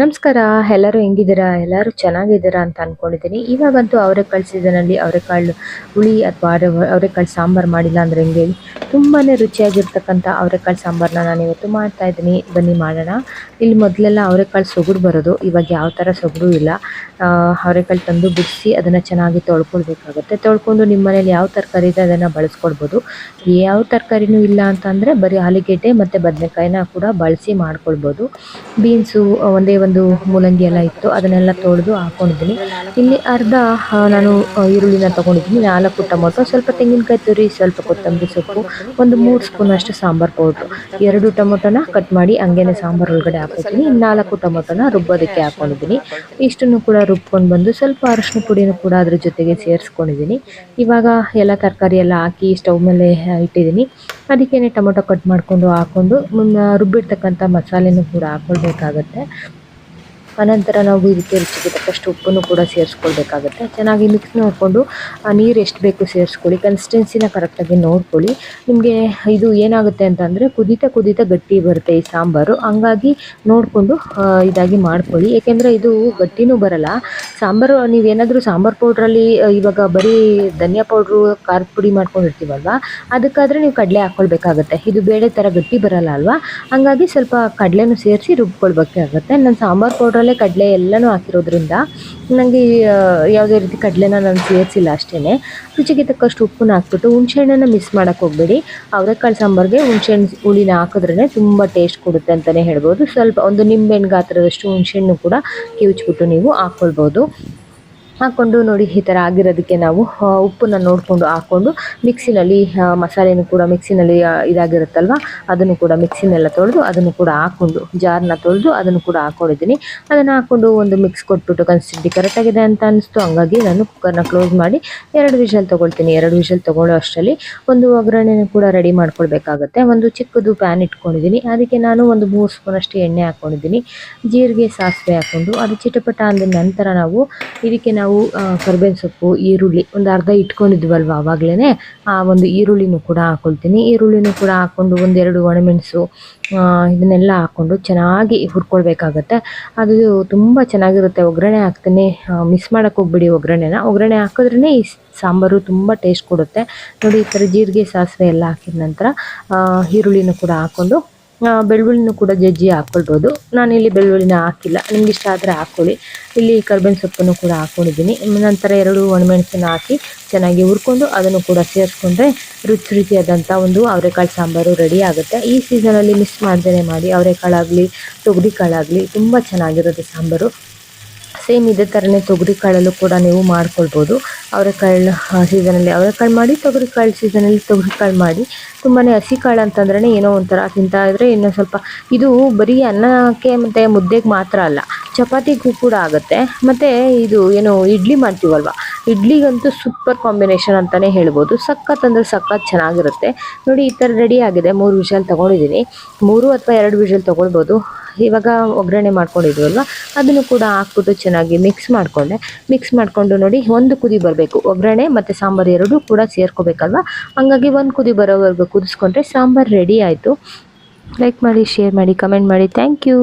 ನಮಸ್ಕಾರ, ಎಲ್ಲರೂ ಹೆಂಗಿದ್ದೀರಾ? ಎಲ್ಲರೂ ಚೆನ್ನಾಗಿದ್ದೀರಾ ಅಂತ ಅಂದ್ಕೊಂಡಿದ್ದೀನಿ ಇವಾಗಂತೂ ಅವರೆಕಾಳು ಸೀಸನಲ್ಲಿ ಅವರೆಕಾಳು ಹುಳಿ ಅಥವಾ ಅವರೆ ಅವರೆಕಾಳು ಸಾಂಬಾರು ಮಾಡಿಲ್ಲ ಅಂದರೆ ಹೆಂಗೆ ಹೇಳಿ? ತುಂಬಾ ರುಚಿಯಾಗಿರ್ತಕ್ಕಂಥ ಅವರೆಕಾಳು ಸಾಂಬಾರನ್ನ ನಾನು ಇವತ್ತು ಮಾಡ್ತಾ ಇದ್ದೀನಿ. ಬನ್ನಿ ಮಾಡೋಣ. ಇಲ್ಲಿ ಮೊದಲೆಲ್ಲ ಅವರೆಕಾಳು ಸೊಗಡು ಬರೋದು. ಇವಾಗ ಯಾವ ಥರ ಸೊಗಡು ಇಲ್ಲ. ಅವರೆಕಾಳು ತಂದು ಬಿಡಿಸಿ ಅದನ್ನು ಚೆನ್ನಾಗಿ ತೊಳ್ಕೊಳ್ಬೇಕಾಗುತ್ತೆ. ತೊಳ್ಕೊಂಡು ನಿಮ್ಮ ಮನೇಲಿ ಯಾವ ತರಕಾರಿ ಇದೆ ಅದನ್ನು ಬಳಸ್ಕೊಳ್ಬೋದು. ಯಾವ ತರಕಾರಿನೂ ಇಲ್ಲ ಅಂತಂದರೆ ಬರೀ ಆಲೂಗೆಡ್ಡೆ ಮತ್ತು ಬದನೆಕಾಯಿನ ಕೂಡ ಬಳಸಿ ಮಾಡ್ಕೊಳ್ಬೋದು. ಬೀನ್ಸು ಒಂದೇ ಒಂದು ಮೂಲಂಗಿ ಎಲ್ಲ ಇತ್ತು, ಅದನ್ನೆಲ್ಲ ತೊಳೆದು ಹಾಕೊಂಡಿದ್ದೀನಿ. ಇಲ್ಲಿ ಅರ್ಧ ನಾನು ಈರುಳ್ಳಿನ ತೊಗೊಂಡಿದ್ದೀನಿ. ನಾಲ್ಕು ಟೊಮೊಟೊ ಸ್ವಲ್ಪ ತೆಂಗಿನಕಾಯಿ ತುರಿ, ಸ್ವಲ್ಪ ಕೊತ್ತಂಬರಿ ಸೊಪ್ಪು, ಒಂದು ಮೂರು ಸ್ಪೂನ್ ಅಷ್ಟು ಸಾಂಬಾರು ಪೌಡ್ರು. ಎರಡು ಟೊಮೊಟೊನ ಕಟ್ ಮಾಡಿ ಹಂಗೇನೆ ಸಾಂಬಾರು ಒಳಗಡೆ ಹಾಕೋತೀನಿ ನಾಲ್ಕು ಟೊಮೊಟೊನ ರುಬ್ಬೋದಕ್ಕೆ ಹಾಕೊಂಡಿದ್ದೀನಿ ಇಷ್ಟನ್ನು ಕೂಡ ರುಬ್ಕೊಂಡು ಬಂದು ಸ್ವಲ್ಪ ಅರಶಿನ ಪುಡಿನೂ ಕೂಡ ಅದ್ರ ಜೊತೆಗೆ ಸೇರಿಸ್ಕೊಂಡಿದ್ದೀನಿ. ಇವಾಗ ಎಲ್ಲ ತರಕಾರಿ ಎಲ್ಲ ಹಾಕಿ ಸ್ಟವ್ ಮೇಲೆ ಇಟ್ಟಿದ್ದೀನಿ. ಅದಕ್ಕೇನೆ ಟೊಮೊಟೊ ಕಟ್ ಮಾಡಿಕೊಂಡು ರುಬ್ಬಿಡ್ತಕ್ಕಂಥ ರುಬ್ಬಿರ್ತಕ್ಕಂಥ ಮಸಾಲೆನೂ ಕೂಡ ಹಾಕ್ಕೊಳ್ಬೇಕಾಗತ್ತೆ. ಅನಂತರ ನಾವು ಇದಕ್ಕೆ ರುಚಿಗೆ ತಕ್ಕಷ್ಟು ಉಪ್ಪನ್ನು ಕೂಡ ಸೇರಿಸ್ಕೊಳ್ಬೇಕಾಗುತ್ತೆ. ಚೆನ್ನಾಗಿ ಮಿಕ್ಸ್ ಮಾಡಿಕೊಂಡು ನೀರು ಎಷ್ಟು ಬೇಕು ಸೇರಿಸ್ಕೊಳ್ಳಿ ಕನ್ಸಿಸ್ಟೆನ್ಸಿನ ಕರೆಕ್ಟಾಗಿ ನೋಡ್ಕೊಳ್ಳಿ. ನಿಮಗೆ ಇದು ಏನಾಗುತ್ತೆ ಅಂತಂದರೆ ಕುದಿತ ಕುದಿತ ಗಟ್ಟಿ ಬರುತ್ತೆ ಈ ಸಾಂಬಾರು. ಹಂಗಾಗಿ ನೋಡಿಕೊಂಡು ಇದಾಗಿ ಮಾಡ್ಕೊಳ್ಳಿ. ಏಕೆಂದರೆ ಇದು ಗಟ್ಟಿನೂ ಬರಲ್ಲ. ಸಾಂಬಾರು ನೀವೇನಾದರೂ ಸಾಂಬಾರು ಪೌಡ್ರಲ್ಲಿ ಇವಾಗ ಬರೀ ಧನಿಯಾ ಪೌಡ್ರು, ಖಾರದ ಪುಡಿ ಮಾಡ್ಕೊಂಡಿರ್ತೀವಲ್ವ? ಅದಕ್ಕಾದರೆ ನೀವು ಕಡಲೆ ಹಾಕ್ಕೊಳ್ಬೇಕಾಗತ್ತೆ ಇದು ಬೇಳೆ ಥರ ಗಟ್ಟಿ ಬರಲ್ಲ ಅಲ್ವಾ? ಹಂಗಾಗಿ ಸ್ವಲ್ಪ ಕಡಲೆನೂ ಸೇರಿಸಿ ರುಬ್ಕೊಳ್ಬೇಕಾಗತ್ತೆ. ನಾನು ಸಾಂಬಾರು ಪೌಡ್ರಲ್ಲೇ ಕಡಲೆ ಎಲ್ಲನೂ ಹಾಕಿರೋದ್ರಿಂದ ನನಗೆ ಯಾವುದೇ ರೀತಿ ಕಡಲೆನ ನಾನು ಸೇರಿಸಿಲ್ಲ ಅಷ್ಟೇ ರುಚಿಗೆ ತಕ್ಕಷ್ಟು ಉಪ್ಪನ್ನ ಹಾಕ್ಬಿಟ್ಟು ಹುಣಸೆಹಣ್ಣನ್ನು ಮಿಸ್ ಮಾಡೋಕ್ಕೆ ಹೋಗಬೇಡಿ. ಅವರೆಕಾಳು ಸಾಂಬಾರಿಗೆ ಹುಣಸೆಹಣ್ಣು ಹುಳಿನ ಹಾಕಿದ್ರೇ ತುಂಬ ಟೇಸ್ಟ್ ಕೊಡುತ್ತೆ ಅಂತಲೇ ಹೇಳ್ಬೋದು. ಸ್ವಲ್ಪ ಒಂದು ನಿಂಬೆಹಣ್ಣು ಗಾತ್ರದಷ್ಟು ಹುಣಸೆಹಣ್ಣು ಕೂಡ ಕಿವುಚ್ಬಿಟ್ಟು ನೀವು ಹಾಕ್ಕೊಳ್ಬೋದು ಹಾಕ್ಕೊಂಡು ನೋಡಿ ಈ ಥರ ಆಗಿರೋದಕ್ಕೆ ನಾವು ಉಪ್ಪನ್ನು ನೋಡಿಕೊಂಡು ಹಾಕ್ಕೊಂಡು ಮಿಕ್ಸಿನಲ್ಲಿ ಮಸಾಲೆನೂ ಕೂಡ ಮಿಕ್ಸಿನಲ್ಲಿ ಇದಾಗಿರುತ್ತಲ್ವ, ಅದನ್ನು ಕೂಡ ಮಿಕ್ಸಿನೆಲ್ಲ ತೊಳೆದು ಅದನ್ನು ಕೂಡ ಹಾಕ್ಕೊಂಡು ಜಾರನ್ನ ತೊಳೆದು ಅದನ್ನು ಕೂಡ ಹಾಕ್ಕೊಂಡಿದ್ದೀನಿ ಅದನ್ನು ಹಾಕ್ಕೊಂಡು ಒಂದು ಮಿಕ್ಸ್ ಕೊಟ್ಬಿಟ್ಟು ಕನ್ಸಿಸ್ಟೆನ್ಸಿ ಕರೆಕ್ಟಾಗಿದೆ ಅಂತ ಅನಿಸ್ತು. ಹಂಗಾಗಿ ನಾನು ಕುಕ್ಕರ್ನ ಕ್ಲೋಸ್ ಮಾಡಿ ಎರಡು ವಿಷಲ್ ತೊಗೊಳ್ತೀನಿ. ಎರಡು ವಿಷಲ್ ತೊಗೊಳ್ಳೋ ಅಷ್ಟರಲ್ಲಿ ಒಂದು ಒಗ್ಗರಣೆನೂ ಕೂಡ ರೆಡಿ ಮಾಡ್ಕೊಳ್ಬೇಕಾಗತ್ತೆ. ಒಂದು ಚಿಕ್ಕದು ಪ್ಯಾನ್ ಇಟ್ಕೊಂಡಿದ್ದೀನಿ. ಅದಕ್ಕೆ ನಾನು ಒಂದು ಮೂರು ಸ್ಪೂನಷ್ಟು ಎಣ್ಣೆ ಹಾಕ್ಕೊಂಡಿದ್ದೀನಿ ಜೀರಿಗೆ, ಸಾಸಿವೆ ಹಾಕ್ಕೊಂಡು ಅದು ಚಿಟಪಟ ಅಂದ ನಂತರ ನಾವು ಇದಕ್ಕೆ ನಾವು ಕರ್ಬೇವಿನ ಸೊಪ್ಪು, ಈರುಳ್ಳಿ ಒಂದು ಅರ್ಧ ಇಟ್ಕೊಂಡಿದ್ವಲ್ವ ಆವಾಗಲೇ ಆ, ಒಂದು ಈರುಳ್ಳಿನೂ ಕೂಡ ಹಾಕೊಳ್ತೀನಿ. ಈರುಳ್ಳಿನೂ ಕೂಡ ಹಾಕ್ಕೊಂಡು ಒಂದೆರಡು ಒಣಮೆಣಸು ಇದನ್ನೆಲ್ಲ ಹಾಕ್ಕೊಂಡು ಚೆನ್ನಾಗಿ ಹುರ್ಕೊಳ್ಬೇಕಾಗತ್ತೆ. ಅದು ತುಂಬ ಚೆನ್ನಾಗಿರುತ್ತೆ. ಒಗ್ಗರಣೆ ಹಾಕ್ತೀನಿ. ಮಿಸ್ ಮಾಡೋಕ್ಕೆ ಹೋಗ್ಬಿಡಿ ಒಗ್ಗರಣೆನ. ಒಗ್ಗರಣೆ ಹಾಕಿದ್ರೇ ಈ ಸಾಂಬಾರು ತುಂಬ ಟೇಸ್ಟ್ ಕೊಡುತ್ತೆ. ನೋಡಿ, ಈ ಥರ ಜೀರಿಗೆ, ಸಾಸಿವೆ ಎಲ್ಲ ಹಾಕಿದ ನಂತರ ಈರುಳ್ಳಿನೂ ಕೂಡ ಹಾಕ್ಕೊಂಡು ಬೆಳ್ಳುಳ್ಳಿನೂ ಕೂಡ ಜಜ್ಜಿ ಹಾಕ್ಕೊಳ್ಬೋದು ನಾನಿಲ್ಲಿ ಬೆಳ್ಳುಳ್ಳಿನ ಹಾಕಿಲ್ಲ. ನಿಮ್ಗೆ ಇಷ್ಟ ಆದರೆ ಹಾಕ್ಕೊಳ್ಳಿ ಇಲ್ಲಿ ಕರ್ಬೇವಿನ ಸೊಪ್ಪನ್ನು ಕೂಡ ಹಾಕ್ಕೊಂಡಿದ್ದೀನಿ ನಂತರ ಎರಡು ಒಣಮೆಣಸನ್ನು ಹಾಕಿ ಚೆನ್ನಾಗಿ ಹುರ್ಕೊಂಡು ಅದನ್ನು ಕೂಡ ಸೇರಿಸ್ಕೊಂಡ್ರೆ ರುಚಿ ರುಚಿಯಾದಂಥ ಒಂದು ಅವರೆಕಾಳು ಸಾಂಬಾರು ರೆಡಿ ಆಗುತ್ತೆ. ಈ ಸೀಸನಲ್ಲಿ ಮಿಸ್ ಮಾಡ್ದೇ ಮಾಡಿ ಅವರೆಕಾಳಾಗಲಿ, ತೊಗರಿಕಾಳಾಗಲಿ ತುಂಬ ಚೆನ್ನಾಗಿರುತ್ತೆ ಸಾಂಬಾರು. ಸೇಮ್ ಇದೇ ಥರನೇ ತೊಗರಿ ಕಾಳಲ್ಲೂ ಕೂಡ ನೀವು ಮಾಡ್ಕೊಳ್ಬೋದು. ಅವರೆಕಾಳು ಸೀಸನಲ್ಲಿ ಅವರೆಕಾಳು ಮಾಡಿ, ತೊಗರಿ ಕಾಳು ಸೀಸನಲ್ಲಿ ತೊಗರಿಕಾಳು ಮಾಡಿ ತುಂಬಾ ಹಸಿ ಕಾಳು ಅಂತಂದ್ರೆ ಏನೋ ಒಂಥರ ತಿಂತಾ ಇದ್ರೆ ಇನ್ನೂ ಸ್ವಲ್ಪ ಇದು ಬರೀ ಅನ್ನಕ್ಕೆ ಮತ್ತು ಮುದ್ದೆಗೆ ಮಾತ್ರ ಅಲ್ಲ, ಚಪಾತಿಗೂ ಕೂಡ ಆಗುತ್ತೆ. ಮತ್ತು ಇದು ಏನು ಇಡ್ಲಿ ಮಾಡ್ತೀವಲ್ವ ಇಡ್ಲಿಗಂತೂ ಸೂಪರ್ ಕಾಂಬಿನೇಷನ್ ಅಂತಲೇ ಹೇಳ್ಬೋದು. ಸಖತ್ ಅಂದರೆ ಸಖತ್ ಚೆನ್ನಾಗಿರುತ್ತೆ. ನೋಡಿ, ಈ ಥರ ರೆಡಿ ಆಗಿದೆ. ಮೂರು ವಿಷಲ್ ತೊಗೊಂಡಿದ್ದೀನಿ. ಮೂರು ಅಥವಾ ಎರಡು ವಿಷಲ್ ತೊಗೊಳ್ಬೋದು. ಇವಾಗ ಒಗ್ಗರಣೆ ಮಾಡ್ಕೊಂಡಿದ್ವಲ್ವ? ಅದನ್ನು ಕೂಡ ಹಾಕ್ಬಿಟ್ಟು ಚೆನ್ನಾಗಿ ಮಿಕ್ಸ್ ಮಾಡಿಕೊಂಡೆ. ಮಿಕ್ಸ್ ಮಾಡಿಕೊಂಡು ನೋಡಿ, ಒಂದು ಕುದಿ ಬರಬೇಕು. ಒಗ್ಗರಣೆ ಮತ್ತು ಸಾಂಬಾರು ಎರಡೂ ಕೂಡ ಸೇರ್ಕೋಬೇಕಲ್ವ? ಹಂಗಾಗಿ ಒಂದು ಕುದಿ ಬರೋವರೆಗೂ ಕುದಿಸ್ಕೊಂಡ್ರೆ ಸಾಂಬಾರು ರೆಡಿ ಆಯಿತು. ಲೈಕ್ ಮಾಡಿ ಶೇರ್ ಮಾಡಿ ಕಮೆಂಟ್ ಮಾಡಿ. Thank you